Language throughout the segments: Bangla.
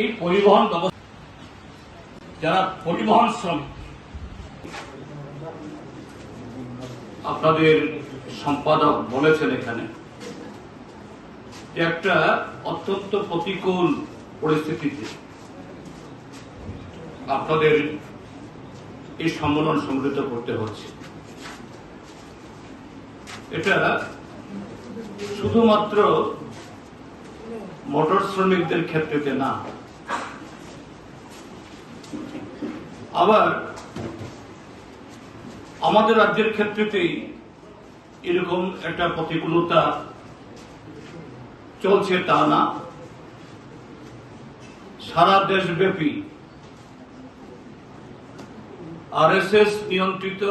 এই পরিবহন ব্যবস্থা যারা পরিবহন শ্রমিক, আপনাদের সম্পাদক বলেছেন এখানে একটা অত্যন্ত প্রতিকূল পরিস্থিতিতে আপনাদের এই সম্মেলন সংগঠিত করতে হচ্ছে। এটা শুধুমাত্র মোটর শ্রমিকদের ক্ষেত্রেতে না আবার আমাদের রাজ্যের ক্ষেত্রেতেই এরকম একটা প্রতিকূলতা চলছে তা না। সারা দেশব্যাপী আরএসএস নিয়ন্ত্রিত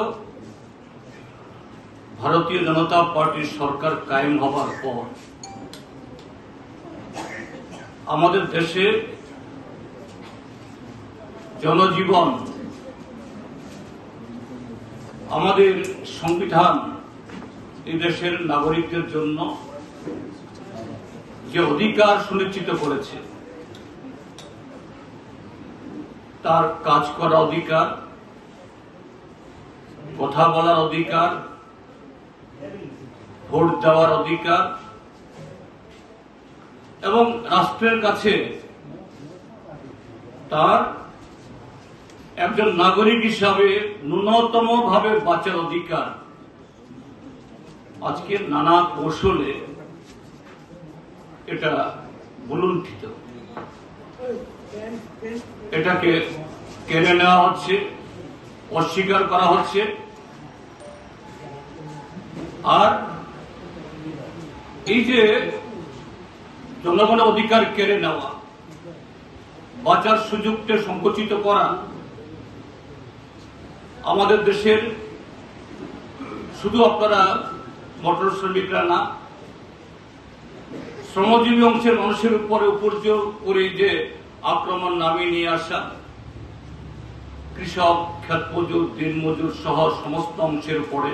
ভারতীয় জনতা পার্টির সরকার কায়েম হবার পর আমাদের দেশে জনজীবন আমাদের সংবিধান এই দেশের নাগরিকদের জন্য যে অধিকার সুনিশ্চিত করেছে, তার কাজ করার অধিকার, কথা বলার অধিকার, ভোট দেওয়ার অধিকার, এবং রাষ্ট্রের কাছে তার একজন নাগরিক হিসাবে ন্যূনতম ভাবে বাঁচার অধিকার। আজকে নানা কৌশলে এটা বুলুণ্ঠিত। এটাকে কেড়ে নেওয়া হচ্ছে, অস্বীকার করা হচ্ছে। আর এই যে জনগণের অধিকার কেড়ে নেওয়া, বাঁচার সুযোগকে সংকুচিত করা আমাদের দেশের শুধু আপনারা মোটর শ্রমিকরা না, শ্রমজীবী অংশের মানুষের উপরে উপর্যয় করে যে আক্রমণ নামিয়ে নিয়ে আসা, কৃষক ক্ষেত মজুর দিন মজুর সহ সমস্ত অংশের উপরে,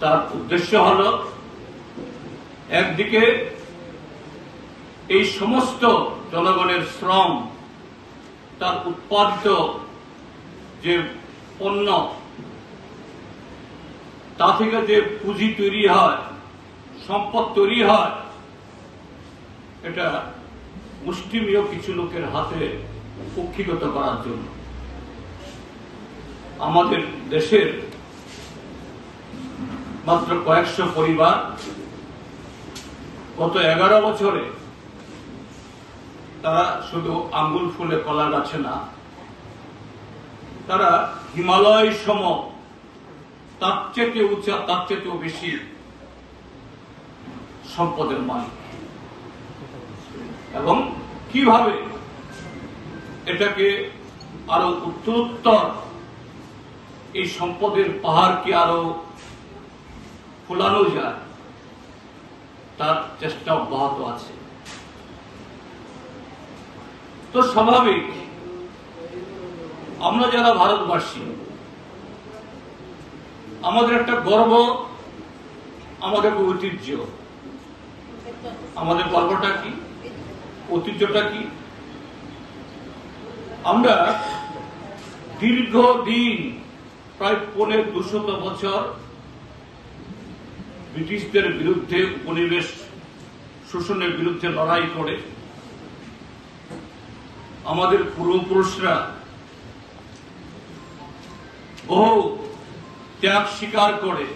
তার উদ্দেশ্য হল একদিকে এই সমস্ত জনগণের শ্রম তার উৎপাদিত যে পণ্য, তা থেকে যে পুঁজি তৈরি হয়, সম্পদ তৈরি হয়, এটা মুষ্টিমীয় কিছু লোকের হাতে কুক্ষিগত করার জন্য। আমাদের দেশের মাত্র কয়েকশো পরিবার গত এগারো বছরে তারা শুধু আঙ্গুল ফুলে কলা গাছে না তারা হিমালয় সম, তার চেয়ে উঁচা, তার চেয়েও বেশি সম্পদের মালিক। এবং কীভাবে এটাকে আরও উত্তরোত্তর, এই সম্পদের পাহাড়কে আরও ফুলানো যায়, তার চেষ্টা অব্যাহত আছে। তো স্বাভাবিক আমরা যারা ভারতবাসী, আমাদের একটা গর্ব, আমাদের ঐতিহ্য। আমাদের গর্বটা কি? ঐতিহ্যটা কি? আমরা দীর্ঘদিন, প্রায় পনেরো দুশত বছর ব্রিটিশদের বিরুদ্ধে উপনিবেশ শোষণের বিরুদ্ধে লড়াই করে, আমাদের পূর্বপুরুষরা বহু ত্যাগ স্বীকার করে,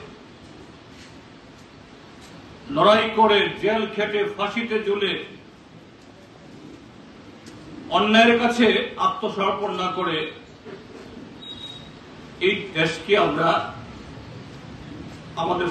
লড়াই করে জেল খেটে ফাঁসিতে ঝুলে, অন্যায়ের কাছে আত্মসমর্পণ না করে, এই দেশকে আমরা আমাদের